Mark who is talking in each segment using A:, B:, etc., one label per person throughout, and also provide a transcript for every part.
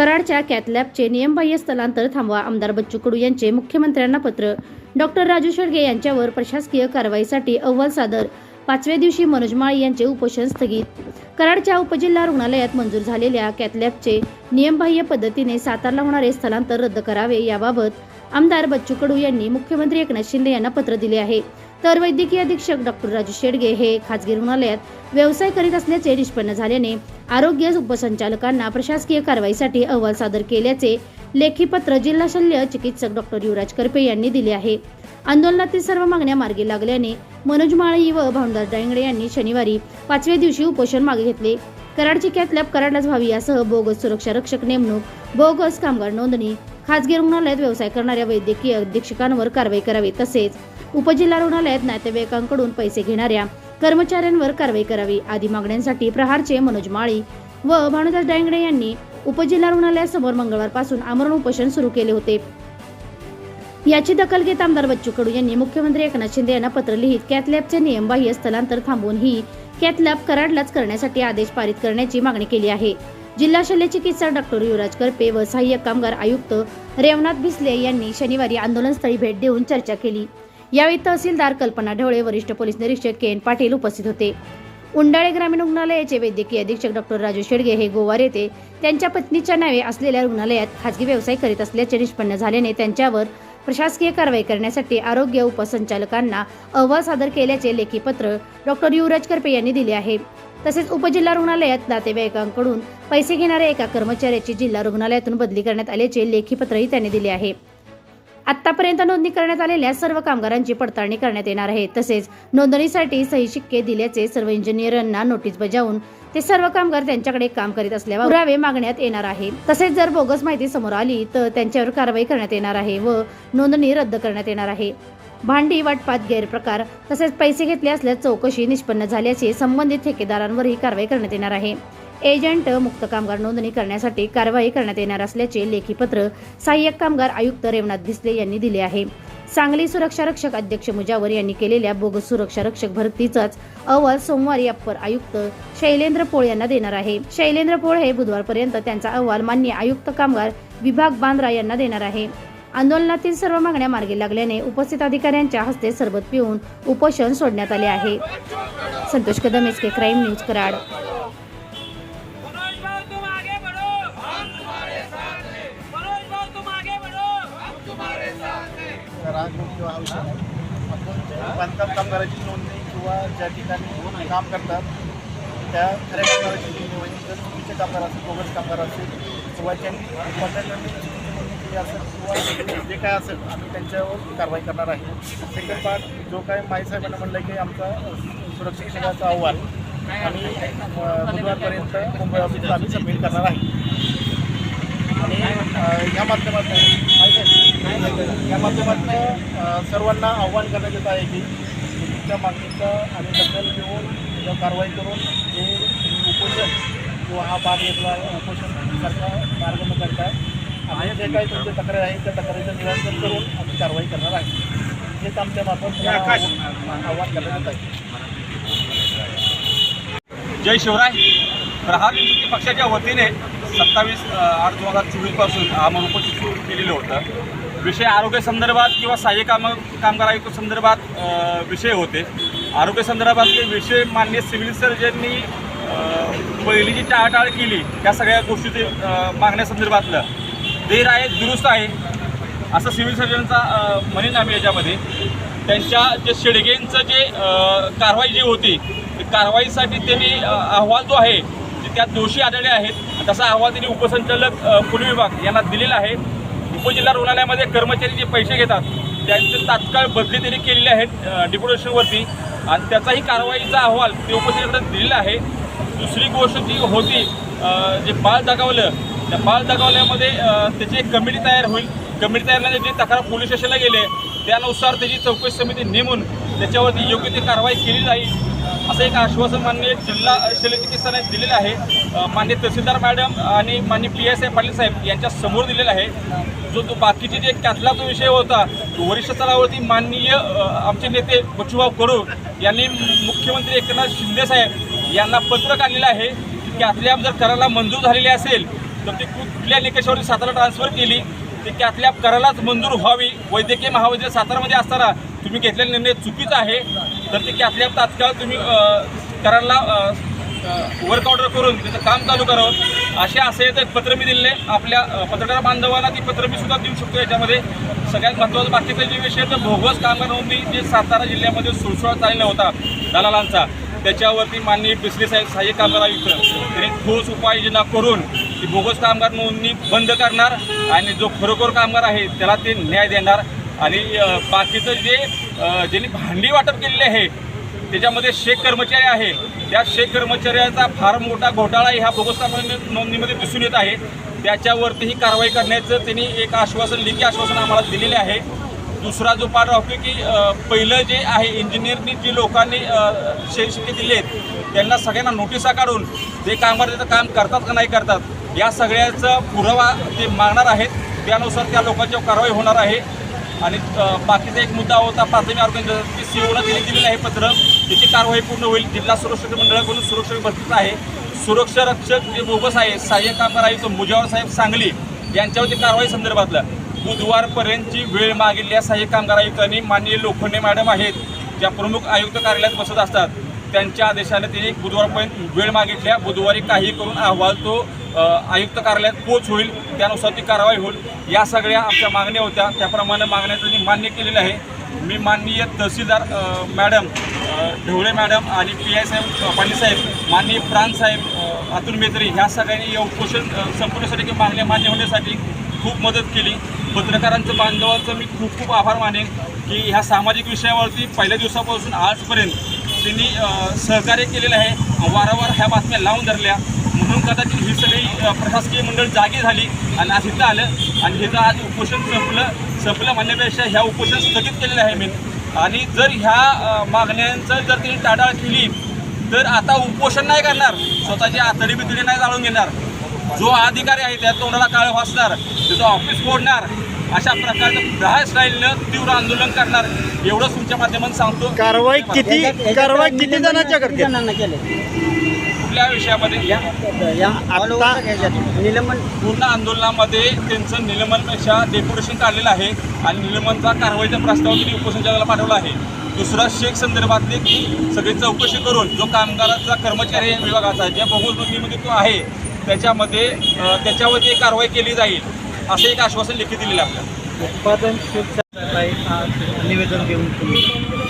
A: कराडच्या कॅथलॅबचे नियमबाह्य स्थलांतर थांबवा. आमदार बच्चू कडू यांचे मुख्यमंत्र्यांना पत्र. डॉक्टर राजू शेडगे यांच्यावर प्रशासकीय कारवाईसाठी अहवाल सादर. पाचव्या दिवशी मनोज माळी यांचे उपोषण स्थगित. कराडच्या उपजिल्हा रुग्णालयात मंजूर झालेल्या कॅथलॅबचे नियमबाह्य पद्धतीने सातारला होणारे स्थलांतर रद्द करावे याबाबत आमदार बच्चू कडू यांनी मुख्यमंत्री एकनाथ शिंदे यांना पत्र दिले आहे. तर वैद्यकीय अधीक्षक डॉक्टर राजू शेडगे हे खासगी रुग्णालयात व्यवसाय करीत असल्याचे निष्पन्न झाल्याने आरोग्य उपसंचालकांना प्रशासकीय कारवाईसाठी अहवाल सादर केल्याचे लेखी पत्र जिल्हा शल्य चिकित्सक डॉक्टर युवराज करपे यांनी दिले आहे. आंदोलनातील सर्व मागण्या मार्गी लागल्याने मनोज माळी व भावदार डांगडे यांनी शनिवारी पाचव्या दिवशी उपोषण मागे घेतले. कराडची कॅथलॅब कराडलाच व्हावी यासह बोगस सुरक्षा रक्षक नेमणूक बोगस कामगार नोंदणी खासगी रुग्णालयात व्यवसाय करणाऱ्या वैद्यकीय अधीक्षकांवर कारवाई करावी तसेच उपजिल्हा रुग्णालयात नातेवाईकांकडून पैसे घेणाऱ्या कर्मचाऱ्यांवर कारवाई करावी आदी मागण्यांसाठी प्रहारचे मनोज माळी व भानुदास डांगडे यांनी उपजिल्हा रुग्णालयासमोर मंगळवारपासून आमरण उपोषण सुरू केले होते. याची दखल घेत आमदार बच्चू कडू यांनी मुख्यमंत्री एकनाथ शिंदे यांना पत्र लिहित कॅथलॅबचे नियमबाह्य स्थलांतर थांबवून ही कॅथलॅब कराडलाच करण्यासाठी आदेश पारित करण्याची मागणी केली आहे. जिल्हा शल्य चिकित्सक डॉक्टर युवराज करपे व सहाय्यक कामगार आयुक्त रेवनाथ भिसले यांनी शनिवारी आंदोलनस्थळी भेट देऊन चर्चा केली. यावेळी तहसीलदार कल्पना ढवळे वरिष्ठ पोलीस निरीक्षक के एन पाटील उपस्थित होते. उंडाळे ग्रामीण रुग्णालयाचे वैद्यकीय अधीक्षक डॉक्टर राजू शेडगे हे गोवार येथे त्यांच्या पत्नीच्या नावे असलेल्या रुग्णालयात खासगी व्यवसाय करीत असल्याचे निष्पन्न झाल्याने त्यांच्यावर प्रशासकीय कारवाई करण्यासाठी आरोग्य उपसंचालकांना अहवाल सादर केल्याचे लेखी पत्र डॉक्टर युवराज करपे यांनी दिले आहे. तसेच उपजिल्हा रुग्णालयात नातेवाईकांकडून पैसे घेणाऱ्या एका कर्मचाऱ्याची जिल्हा रुग्णालयातून बदली करण्यात आल्याचे लेखी पत्रही त्यांनी दिले आहे. आतापर्यंत नोंदणी करण्यात आलेल्या सर्व कामगारांची पडताळणी करण्यात येणार आहे. तसेच नोंदणीसाठी सही शिक्के दिल्याचे सर्व इंजिनियरांना नोटीस बजावून ते सर्व कामगार त्यांच्याकडे काम करीत असल्यावर पुरावे मागण्यात येणार आहे. तसेच जर बोगस माहिती समोर आली तर त्यांच्यावर कारवाई करण्यात येणार आहे व नोंदणी रद्द करण्यात येणार आहे. भांडी वाटपात गैरप्रकार तसेच पैसे घेतले असल्यास चौकशी निष्पन्न झाल्याचे संबंधित ठेकेदारांवरही कारवाई करण्यात येणार आहे. एजंट मुक्त कामगार नोंदणी करण्यासाठी कारवाई करण्यात येणार असल्याचे लेखी पत्र सहाय्यक कामगार आयुक्त रेवनाथ भिसले यांनी दिले आहे. सांगली सुरक्षा रक्षक अध्यक्ष मुजावर यांनी केलेल्या बोगस सुरक्षा रक्षक भरतीचाच अहवाल सोमवारी अप्पर आयुक्त शैलेंद्र पोळ यांना देणार आहे. शैलेंद्र पोळ हे बुधवारपर्यंत त्यांचा अहवाल मान्य आयुक्त कामगार विभाग बांद्रा यांना देणार आहे. आंदोलनातील सर्व मागण्या मार्गी लागल्याने उपस्थित अधिकाऱ्यांच्या हस्ते सरबत पिऊन उपोषण सोडण्यात आले आहे. Santosh Kadam S K crime news Karad.
B: बांधकाम कामगाराची नोंदणी किंवा ज्या ठिकाणी काम करतात त्या खऱ्या कामगाराची नोंदणी होईल जर चुकीचे कामगार असेल बोगस कामगार असेल किंवा ज्यांनी कॉन्ट्रॅक्टरने चुकीची नोंदणी केली असेल किंवा जे काय असेल आम्ही त्यांच्यावर कारवाई करणार आहे. सेकंड पार्ट जो काय माई साहेबांना म्हणलं की आमचा सुरक्षित शिक्षकाचा अहवाल आम्ही बुधवारपर्यंत मुंबई ऑफिसला आम्ही सबमिट करणार आहे. आणि या माध्यमातून या माध्यमातून सर्वांना आव्हान करण्यात येत आहे की तुमच्या मागणीचा आणि दखल घेऊन कारवाई करून तुम्ही उपोषण किंवा हा भाग घेतला आहे उपोषण सारखा मार्ग न करता आम्ही जे काही तुमच्या तक्रारी आहे त्या तक्रारीचं निराकरण करून आम्ही कारवाई करणार आहे. हेच आमच्या मार्फत आव्हान करण्यात येत आहे
C: जय शिवराय. प्रहार युती पक्षाच्या वतीने सत्तावीस आठ दोन हजार चोवीसपासून आम्हाला उपस्थित सुरू केलेलं होतं. विषय आरोग्य संदर्भात किंवा सहाय्य काम कामगार आयुक्त संदर्भात विषय होते. आरोग्य संदर्भातले विषय मान्य सिव्हिल सर्जननी पहिली जी टाळाटाळ केली त्या सगळ्या गोष्टीचे मागण्यासंदर्भातलं देर आहे दुरुस्त आहे असं सिव्हिल सर्जनचा म्हणेन आम्ही याच्यामध्ये. त्यांच्या जे शेडगेंचं जे कारवाई जी होती कारवाईसाठी त्यांनी अहवाल जो आहे त्यात दोषी आढळले आहेत. तसा अहवाल त्यांनी उपसंचालक अ, पोलीस विभाग यांना दिलेला आहे. उपजिल्हा रुग्णालयामध्ये कर्मचारी जे पैसे घेतात त्यांचे तात्काळ बदली त्यांनी केलेली आहेत अ, डिप्युटेशनवरती आणि त्याचाही कारवाईचा अहवाल ते उपसंचालकांना दिलेला आहे. दुसरी गोष्ट जी होती जे बाळ दगावलं त्या बाळ दगावल्यामध्ये त्याची एक कमिटी तयार होईल. कमिटी तयार झाली जी तक्रार पोलीस स्टेशनला गेले त्यानुसार त्याची चौकशी समिती नेमून त्याच्यावरती योग्य ती कारवाई केली जाईल. असं एक आश्वासन मान्य जिल्हा शल्यचिकित्सालय दिलेलं आहे. मान्य तहसीलदार मॅडम आणि मान्य पी एस आय पाटील साहेब यांच्या समोर दिलेला आहे. जो तो बाकीचे जे कॅथला जो विषय होता तो वरिष्ठ स्तरावरती माननीय आमचे नेते बच्चूभाऊ कडू यांनी मुख्यमंत्री एकनाथ शिंदे साहेब यांना पत्र काढलेलं आहे की कॅथलॅब जर करायला मंजूर झालेली असेल तर ती कुठल्या निकषावरती सातारा ट्रान्सफर केली? ती कॅथलॅब करायलाच मंजूर व्हावी वैद्यकीय महाविद्यालय सातारामध्ये असताना तुम्ही घेतलेला निर्णय चुकीचा आहे तर ते कॅथलॅब तात्काळ तुम्ही अ, करायला वर्क ऑर्डर करून त्याचं काम चालू करावं. असे असे तर पत्र मी दिले आपल्या पत्रकार बांधवांना ती पत्र मी सुद्धा देऊ शकतो याच्यामध्ये. सगळ्यात महत्त्वाचं बाकीचा जे विषय तर भोगस कामगार नोंदणी जे सातारा जिल्ह्यामध्ये सुळसुळा चाललेला होता दलालांचा त्याच्यावरती माननीय पिसले साहेब सहाय्यक कामगार आयुक्त त्यांनी ठोस उपाययोजना करून ती बोगस कामगार नोंदणी बंद करणार आणि जो खरोखर कामगार आहे त्याला ते न्याय देणार. आणि बाकीचं जे ज्यांनी भांडी वाटप केलेली आहे त्याच्यामध्ये शेख कर्मचारी आहे त्या शेख कर्मचाऱ्याचा फार मोठा घोटाळा ह्या बोगस नोंदणीमध्ये दिसून येत आहे. त्याच्यावरतीही कारवाई करण्याचं त्यांनी एक आश्वासन लेखी आश्वासन आम्हाला दिलेले आहे. दुसरा जो पार राहतो की पहिलं जे आहे इंजिनिअरनी जी लोकांनी शेतशिके दिले आहेत त्यांना सगळ्यांना नोटिसा काढून ते कामगार त्याचं काम करतात का नाही करतात या सगळ्याचा पुरावा ते मागणार आहेत. त्यानुसार त्या लोकांच्या कारवाई होणार आहे. आणि बाकीचा एक मुद्दा होता प्राथमिक आरोग्य की सीओला दिले दिलेलं आहे पत्र. त्याची कारवाई पूर्ण होईल. जिल्हा सुरक्षा मंडळाकडून सुरक्षा भरतीचं आहे. सुरक्षा रक्षक जे बोगस आहे सहाय्यक कामगार आयुक्त मुजावर साहेब सांगली यांच्यावरती कारवाई संदर्भातलं. बुधवारपर्यंतची वेळ मागितल्या सहाय्यक कामगार आयुक्तांनी. माननीय लोखंडे मॅडम आहेत ज्या प्रमुख आयुक्त कार्यालयात बसत असतात. त्यांच्या आदेशाने त्यांनी बुधवारपर्यंत वेळ मागितल्या बुधवारी काही करून अहवाल तो आयुक्त कार्यालयात पोच होईल. त्यानुसार ती कारवाई होईल. या सगळ्या आमच्या मागण्या होत्या. त्याप्रमाणे मागण्या त्यांनी मान्य केलेल्या आहे. मी माननीय तहसीलदार मॅडम ढवळे मॅडम आणि पी आय साहेब पाटीलसाहेब माननीय प्राणसाहेब अतुल मेत्री ह्या सगळ्यांनी या उपोषण अ, संपवण्यासाठी किंवा मागण्या मान्य होण्यासाठी खूप मदत केली. पत्रकारांचं बांधवांचं मी खूप खूप आभार मानेन की ह्या सामाजिक विषयावरती पहिल्या दिवसापासून आजपर्यंत त्यांनी सहकार्य केलेलं आहे. वारंवार ह्या बातम्या लावून धरल्या. म्हणून कदाचित ही सगळी प्रशासकीय मंडळ जागी झाली आणि आज इथं आलं. आणि हिचं आज उपोषण संपलं संपलं म्हणण्यापेक्षा ह्या उपोषण स्थगित केलेलं आहे मी आणि जर ह्या मागण्यांचं जर त्यांनी टाळाटाळ केली तर आता उपोषण नाही करणार. स्वतःची आतडी बितडी नाही जाळून घेणार. जो अधिकारी आहे त्या तोंडाला काळ वाचणार त्याचं ऑफिस फोडणार अशा प्रकारचं प्रहार स्टाईलनं तीव्र आंदोलन करणार. एवढंच तुमच्या माध्यमातून सांगतो.
D: कारवाई किती कारवाई किती जणांच्या करते
C: कुठल्या विषयामध्ये.
E: निलंबन
C: पूर्ण आंदोलनामध्ये त्यांचं निलंबनपेक्षा डेप्युटेशन काढलेलं आहे आणि निलंबनचा कारवाईचा प्रस्ताव त्यांनी जगाला पाठवला आहे. दुसरा शेख संदर्भातले की सगळी चौकशी करून जो कामगाराचा कर्मचारी विभागाचा ज्या बहुल नोंदणीमध्ये तो आहे. त्याच्यामध्ये त्याच्यावरती कारवाई केली जाईल असं एक आश्वासन लिखित दिलेलं आपल्याला.
D: उत्पादन निवेदन देऊन तुम्ही?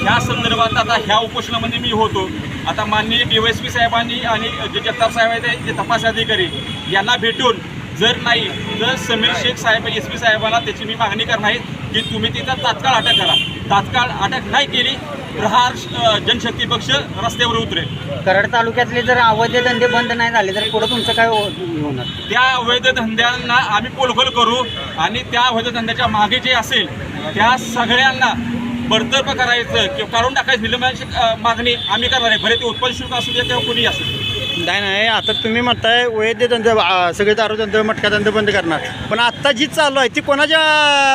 C: ह्या संदर्भात आता ह्या उपोषणामध्ये मी होतो. आता माननीय डी वाय एस पी साहेबांनी आणि जे जगताप साहेब आहेत जे तपास अधिकारी यांना भेटून जर नाही तर समीर शेख साहेब एस पी साहेबांना त्याची मी मागणी करणार आहे की तुम्ही तिथं तात्काळ अटक करा. तात्काळ अटक नाही केली प्रहार अ, जनशक्ती पक्ष रस्त्यावर उतरेल.
E: कराड तालुक्यातले जर अवैध धंदे बंद नाही झाले तर पुढे तुमचं काय हो- होणार?
C: त्या अवैध धंद्यांना आम्ही पोलखोल करू आणि त्या अवैध धंद्याच्या मागे जे असेल त्या सगळ्यांना बडतर्फ करायचं किंवा काढून टाकायचं. निलंबनाची अ, मागणी आम्ही करणार आहे. बरे ते उत्पन्न शुल्क असू दे किंवा कोणी असू दे.
D: नाही नाही आता तुम्ही म्हणताय वैद्य धंदे आ, सगळे दारू धंदे मटका धंदे बंद करणार. पण आता जी चालू आहे ती कोणाच्या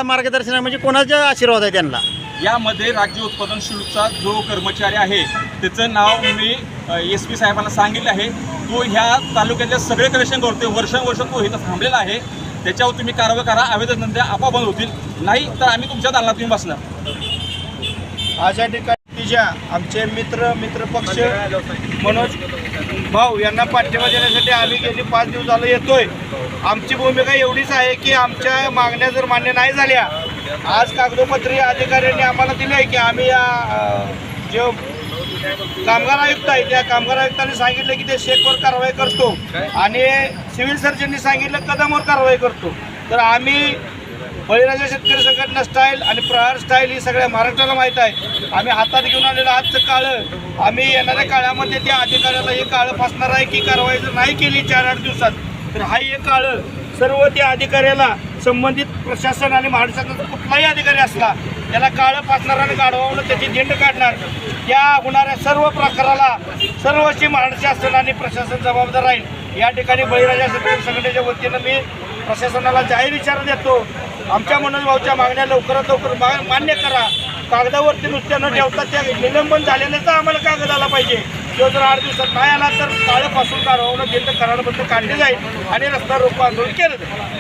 D: मार्गदर्शना म्हणजे कोणाच्या आशीर्वाद आहे त्यांना?
C: यामध्ये राज्य उत्पादन शुल्कचा जो कर्मचारी आहे त्याचं नाव मी एस पी साहेबांना सांगितलं आहे. तो ह्या तालुक्यातले सगळे कलेक्शन करतोय. वर्षानुवर्ष तो इथं थांबलेला आहे. त्याच्यावर तुम्ही कारवाई करा. अवैध धंदे आपोआप बंद होतील. नाही तर आम्ही तुमच्या दालनात तुम्ही बसणार.
B: या ठिकाणी तिच्या आमचे मित्र मित्रपक्ष मनोज भाऊ यांना पाठिंबा देण्यासाठी आम्ही गेली पाच दिवस झालं येतोय. आमची भूमिका एवढीच आहे की आमच्या मागण्या जर मान्य नाही झाल्या आज कागदोपत्री अधिकाऱ्यांनी आम्हाला दिले आहे की आम्ही या जे कामगार आयुक्त आहे त्या कामगार आयुक्तांनी सांगितलं की ते शेकवर कारवाई करतो. आणि सिव्हिल सर्जननी सांगितलं कदमवर कारवाई करतो. तर आम्ही बळीराजा शेतकरी संघटना स्टाईल आणि प्रहार स्टाईल ही सगळ्या महाराष्ट्राला माहीत आहे. आम्ही हातात घेऊन आलेलं आजचं काळं. आम्ही येणाऱ्या काळामध्ये त्या अधिकाऱ्याला हे काळं फासणार आहे की कारवाई जर नाही केली चार आठ दिवसात तर हा हे काळं. सर्व त्या अधिकाऱ्याला संबंधित प्रशासन आणि महाराष्ट्राचा कुठलाही अधिकारी असला त्याला काळं फासणार आणि गाढवावून त्याची झेंड काढणार. या होणाऱ्या सर्व प्रकाराला सर्वशी महाराष्ट्र शासन आणि प्रशासन जबाबदार राहील. या ठिकाणी बळीराजा शेतकरी संघटनेच्या वतीनं मी प्रशासनाला जाहीर इशारा देतो. आमच्या मनोज भाऊच्या मागण्या लवकरात लवकर मान्य करा. कागदावरती नुसत्या न ठेवता त्या निलंबन झालेल्याचा आम्हाला कागद आला पाहिजे. किंवा जर आठ दिवसात नाही आला तर काळेपासून कारवाला गेलं तर काढले जाईल आणि रस्ता रोको आंदोलन केलं जाईल.